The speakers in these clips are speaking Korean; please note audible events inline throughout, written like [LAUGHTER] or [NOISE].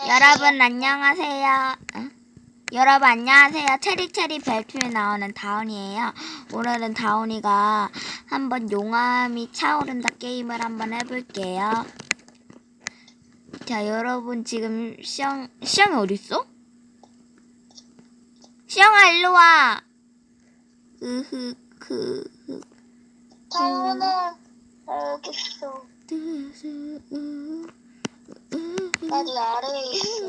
여러분 안녕하세요. 어? 여러분 안녕하세요. 체리체리 벨트에 나오는 다운이에요. 오늘은 다운이가 한번 용암이 차오른다 게임을 한번 해볼게요. 자 여러분 지금 시영 시영이 어디 있어? 시영아 일로 와. 으흐 크흐 다운아 알겠어. 으 나도 아래에 있어.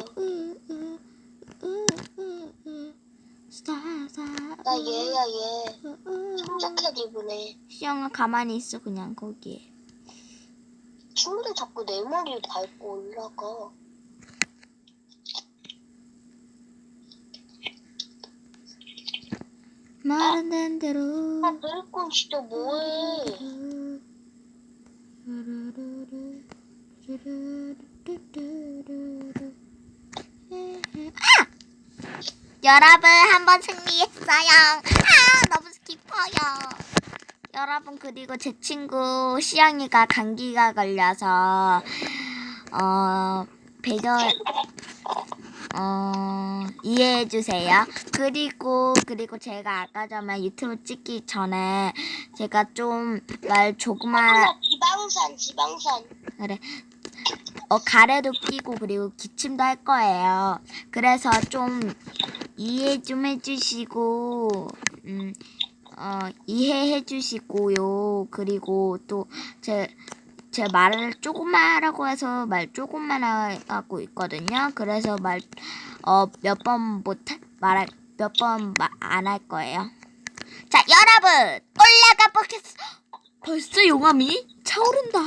나 얘야 얘. 청자켓 입으네. 시영아 가만히 있어 그냥 거기에 친구들 자꾸 내 머리를 밟고 올라가. 말은 대로 아, 늙고 진짜 뭐해? 여러분 한 번 승리했어요. 아 너무 기뻐요. 여러분 그리고 제 친구 시영이가 감기가 걸려서 어 배경 어 이해해 주세요. 그리고 그리고 제가 아까 전에 유튜브 찍기 전에 제가 좀 말 조그만 아, 지방산 지방산. 그래. 어, 가래도 끼고 그리고 기침도 할 거예요. 그래서 좀 이해 좀 해주시고, 음, 어, 이해해 주시고요. 그리고 또 제, 제 말을 조금만 하라고 해서 말 조금만 하- 하고 있거든요. 그래서 말, 어, 몇 번 못, 말할, 몇 번 안 할 거예요. 자, 여러분! 올라가 보겠습니다. 벌써 용암이 차오른다.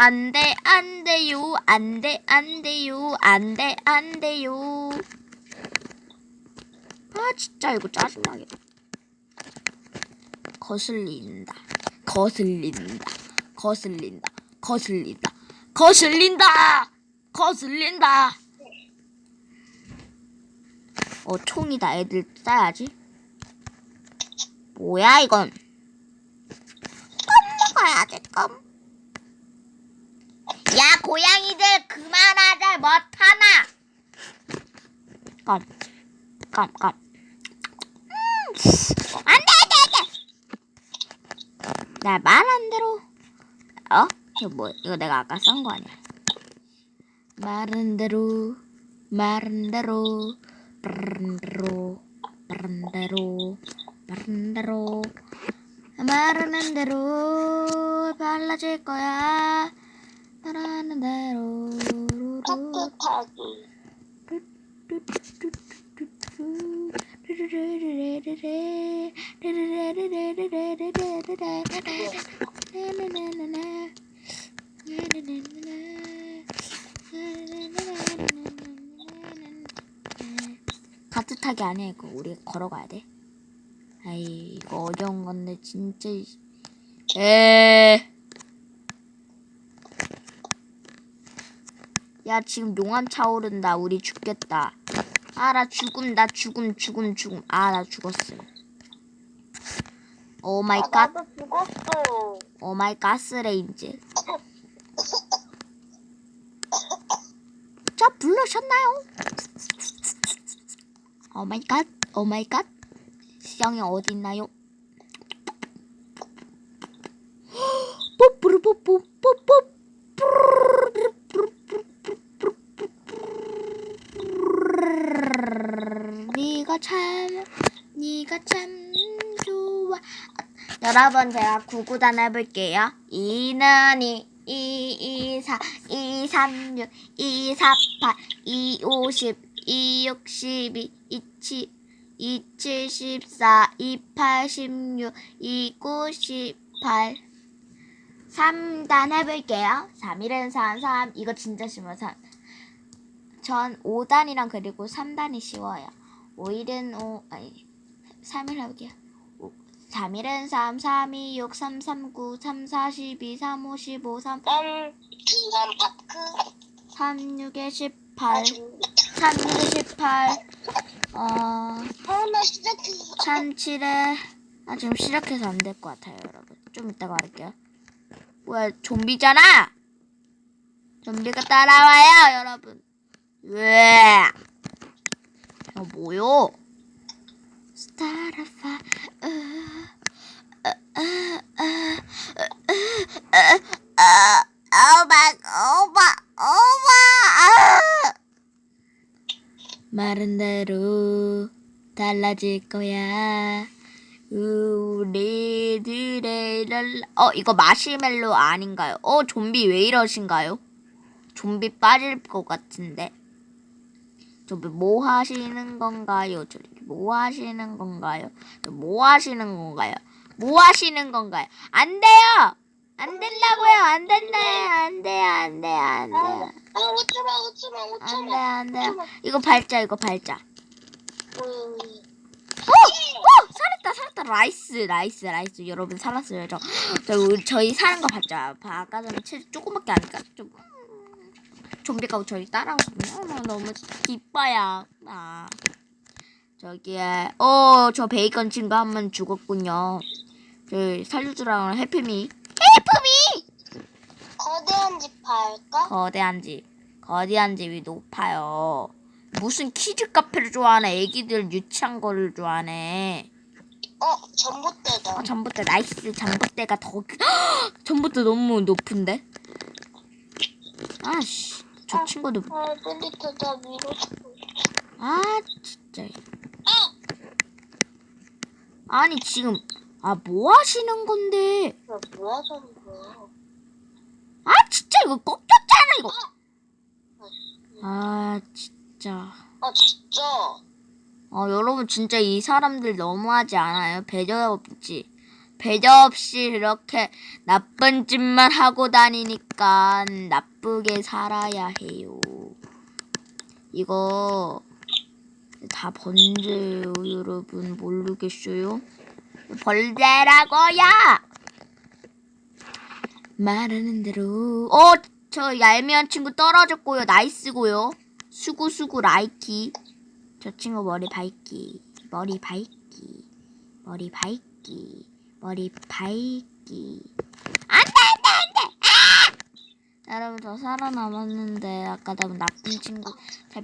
안 돼, 안 돼요. 안 돼, 안 돼요. 안 돼, 안 돼요. 아, 진짜 이거 짜증나게. 거슬린다. 거슬린다. 거슬린다. 거슬린다. 거슬린다. 거슬린다. 어, 총이다. 애들 쏴야지. 뭐야, 이건. 껌 먹어야지, 껌. 야 고양이들 그만하자 못하나 껌, 껌, 껌. 음, 안돼 안돼 안돼. 나 말한 대로. 어? 이거 뭐? 이거 내가 아까 쓴거 아니야? 말한 대로, 말한 대로, 말한 대로, 말한 대로, 말한 대로, 말하는 대로 발라질 거야. 말하는 대로. 카트 타기. 아니야 이거 우리 걸어가야 돼. 아이 이거 어려운 건데 진짜. 이- 에. 야 지금 용암 차오른다 우리 죽겠다. 아 나 죽음 나 죽음 죽음 죽음 아 나 죽었음. 오 마이 아, 갓 나도 죽었어. 오 마이 가스레인지. 자 불러셨나요? 오 마이 갓, 오 마이 갓. 시장이 어디 있나요? 네가 참, 네가 참 좋아. 여러분 제가 구구단 해볼게요. 이는 이, 이, 이, 사, 이, 삼, 육, 이, 사, 팔, 이, 오십, 이, 육십이, 이, 치, 이, 칠십사, 이, 팔십육, 이, 구십팔. 3단 해볼게요. 3일은 3, 3. 이거 진짜 쉬워요. 3. 전 5단이랑 그리고 3단이 쉬워요. 5일은 5, 아니, 3일 해볼게요. 3일은 3, 3, 2, 6, 3, 3, 9, 3, 4, 12, 3, 5, 15, 3, 난 중간 파크. 3, 6에 나 18, 중. 3, 6에 18, 어, 다운아 시작해. 3, 7에, 아, 지금 시작해서 안 될 것 같아요, 여러분. 좀 이따가 할게요. 뭐야, 좀비잖아! 좀비가 따라와요, 여러분. 왜? 어, 뭐요? 스타라파, 오바, 오바, 아! 마른 대로 달라질 거야. 우리들의. 어, 이거 마시멜로 아닌가요? 어, 좀비 왜 이러신가요? 좀비 빠질 것 같은데. 좀비 뭐 하시는 건가요? 저기 뭐 하시는 건가요? 저뭐 하시는 건가요? 뭐 하시는 건가요? 안 돼요! 안 된다고요! 안 된다요! 안 돼요! 안 돼요! 안 돼요! 아 오지마 오지마 안 오지마 돼요! 안 돼요! 이거 밟자, 이거. 음, 어! 어! 살았다 살았다 라이스 라이스 라이스 여러분 살았어요 저, 저 저희 사는 거 봤죠 봐, 아까 전에 체 조금밖에 안 음, 좀비가 저희 따라오거든요? 어, 너무 기뻐요. 아. 저기에 어 저 베이컨 친구 한 번 죽었군요. 저 살려주라는 해피미. 해피미! 거대한 집 할까? 거대한 집. 거대한 집이 높아요. 무슨 키즈 카페를 좋아하네. 애기들 유치한 거를 좋아하네. 어 전봇대다. 어, 전봇대. 나이스. 전봇대가 더 [GASPS] 전봇대 너무 높은데? 아씨 저 친구도 아 엘리베이터 다 밀었어. 아 진짜. 아! 아니 지금 아 뭐 하시는 건데? 야, 뭐 하자는 거야? 아 진짜 이거 꺾였잖아 이거. 아 진짜. 아 진짜? 어 여러분 진짜 이 사람들 너무하지 않아요? 배려 없지 배려 없이 이렇게 나쁜 짓만 하고 다니니까 나쁘게 살아야 해요. 이거 다 번제예요 여러분 모르겠어요? 벌레라고요! 말하는 대로. 어 저 얄미운 친구 떨어졌고요. 나이스고요. 수구 수구 라이키. 저 친구 머리 밝기. 머리 밝기. 머리 밝기 머리 밝기 안돼 안돼 안돼 아! 여러분 저 살아남았는데 아까 너무 나쁜 친구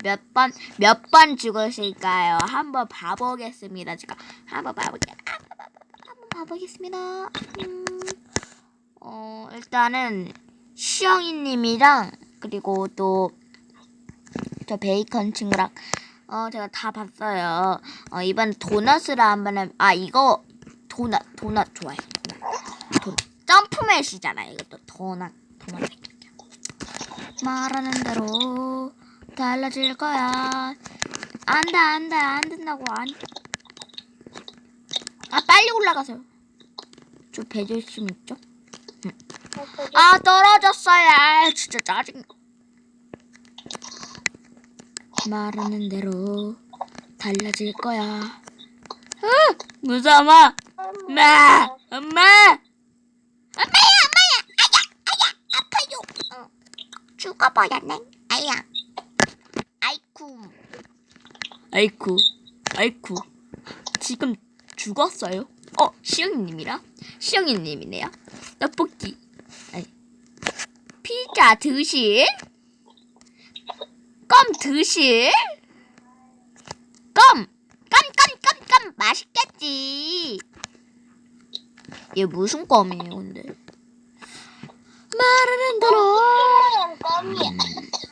몇번 몇 번 죽었을까요? 한번 봐보겠습니다. 제가 한번 봐볼게. 아, 한번 봐보겠습니다. 음, 어 일단은 시영이님이랑 그리고 또 저 베이컨 친구랑 어 제가 다 봤어요. 어 이번 도넛을 한번 해- 아 이거 도넛 도넛. 도넛. 점프맨이잖아요. 이것도 도넛 도넛. 말하는 대로 달라질 거야. 안돼 안돼 안 된다고 안. 아 빨리 올라가세요. 저 배절심 있죠? 아 떨어졌어요. 아, 진짜 짜증. 말하는 대로 달라질 거야. 으, 무서워. 엄마, 엄마, 엄마야, 엄마야, 아야, 아야, 아파요. 어, 죽어버렸네. 아야, 아이쿠, 아이쿠, 아이쿠. 지금 죽었어요? 어, 시영이님이라? 시영이님이네요. 떡볶이. 아니, 피자 드실? 껌 드실? 껌! 껌, 껌, 껌, 껌! 맛있겠지! 얘 무슨 껌이에요, 근데? 말하는 대로. 음, 껌이야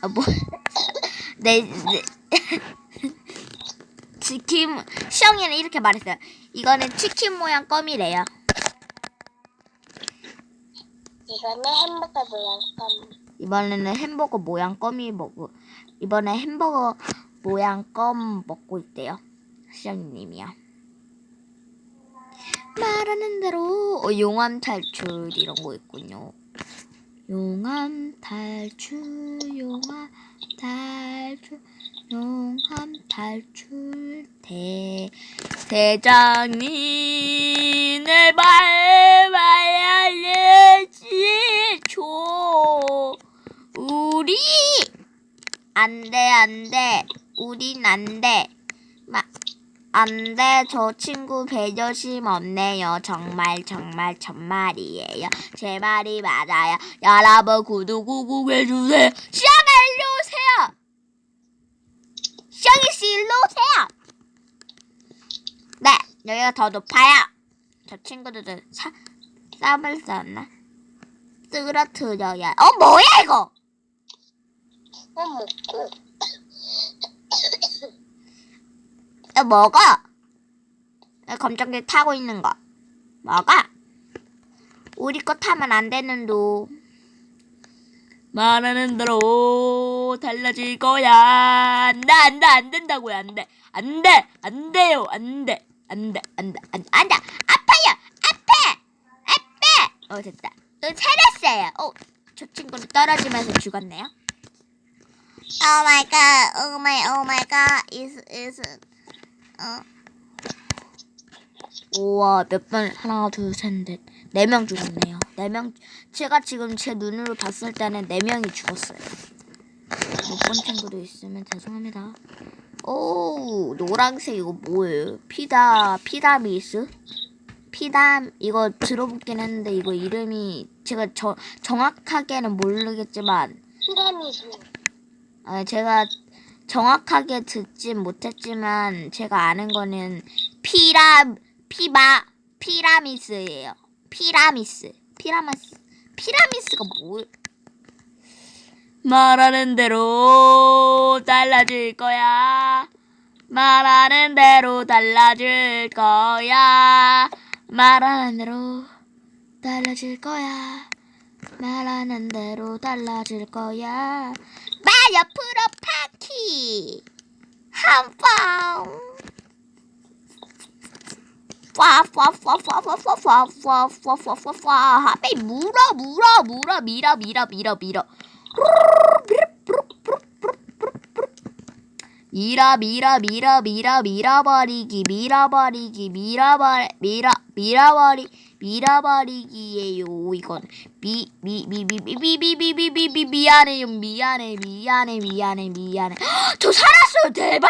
아, 뭐. [LAUGHS] 네, 네. [LAUGHS] 치킨, 시영이는 이렇게 말했어요. 이거는 치킨 모양 껌이래요. 이거는 햄버거 모양 껌 이번에는 햄버거 모양 껌이 먹고, 이번에 햄버거 모양 껌 먹고 있대요. 시영님이요. 말하는 대로 어, 용암 탈출 이런 거 있군요. 용암 탈출, 용암 탈출, 용암 탈출 대 대장님을 밟아야지 줘 우리 안돼 안돼. 우린 안돼. 마 안 돼, 저 친구 배려심 없네요. 정말, 정말, 정말이에요. 제 말이 맞아요. 여러분, 구독 꾹꾹 해주세요. 시영아, 일로 오세요! 시영이씨, 일로 오세요! 네, 여기가 더 높아요. 저 친구들은 사, 쌈을 싸웠나? 쓰러트려야. 어, 뭐야, 이거! 한 먹고. 야, 먹어. 야, 검정개 타고 있는 거. 먹어. 우리 거 타면 안 되는 도. 말하는 대로 달라질 거야. 안 돼, 안 돼, 안 된다고요. 안 돼. 안 돼. 안 돼요. 안 돼. 안 돼. 안 돼. 안 돼. 안 돼. 아파요. 아파. 아파. 어, 됐다. 또 살았어요. 어, 저 친구는 떨어지면서 죽었네요. Oh my god. Oh my, oh my god. Is, is, 어. 우와 몇 번 하나 둘셋넷 네 명 죽었네요. 네 명 제가 지금 제 눈으로 봤을 때는 네 명이 죽었어요. 못본 친구도 있으면 죄송합니다. 오 노란색 이거 뭐예요? 피다 피다미스 피담 이거 들어보긴 했는데 이거 이름이 제가 저 정확하게는 모르겠지만 피라미수. 아, 제가 정확하게 듣진 못했지만 제가 아는 거는 피라 피마 피라미스예요. 피라미스 피라미스 피라미스가 뭘? 말하는 대로 달라질 거야. 말하는 대로 달라질 거야. 말하는 대로 달라질 거야. 말하는 대로 달라질 거야. 프로 파티 한방 파파파파파파파파파파파파 하베 물어 물어 물어 밀어 밀어 밀어 밀어 밀어 밀어 밀어 밀어 밀어버리기 밀어버리기 밀어버리 밀어 밀어버리 밀어버리기예요 이건 미 미 미 미 미 미 미 미 미 미 미안해요 미안해 미안해 미안해 미안해 헉, 저 살았어요 대박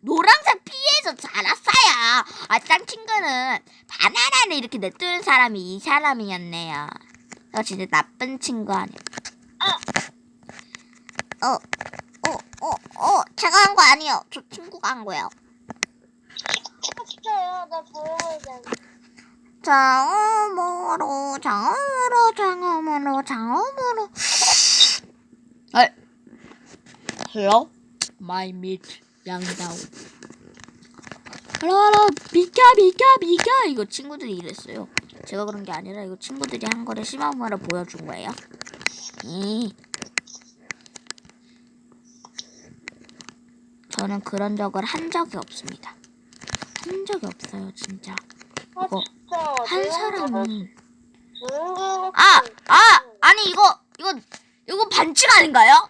노란색 피해서 살았어요 아 짱 친구는 바나나를 이렇게 내뜨는 사람이 이 사람이었네요 저 진짜 나쁜 친구 아니야 어, 어, 어, 어, 제가 한 거 아니에요. 저 친구가 한 거예요. 진짜요? 나 조용해야 돼. 장어모로, 장어모로, 장어모로, 장어모로. 아, hello, my meat 양다오. hello, 비켜, 비켜, 비켜. 이거 친구들이 이랬어요. 제가 그런 게 아니라 이거 친구들이 한 거를 시마무마를 보여준 거예요. 이. 저는 그런 적을 한 적이 없습니다. 한 적이 없어요, 진짜. 아, 이거. 한 사람은 조용히 아, 아, 아니 이거 이거 이거 반칙 아닌가요?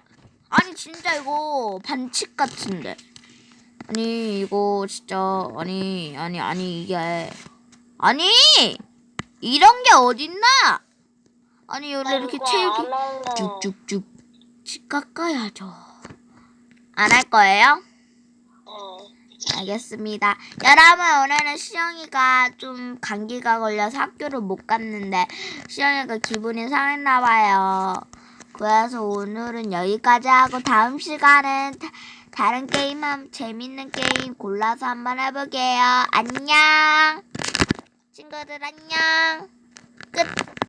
아니 진짜 이거 반칙 같은데. 아니 이거 진짜 아니 아니 아니 이게 아니 이런 게 어딨나? 아니 원래 이렇게 체육이 쭉쭉쭉 치 깎아야죠. 안 할 거예요? 네. 알겠습니다. 여러분 오늘은 시영이가 좀 감기가 걸려서 학교를 못 갔는데 시영이가 기분이 상했나 봐요. 그래서 오늘은 여기까지 하고 다음 시간은 다, 다른 게임 한 재밌는 게임 골라서 한번 해볼게요. 안녕. 친구들 안녕. 끝.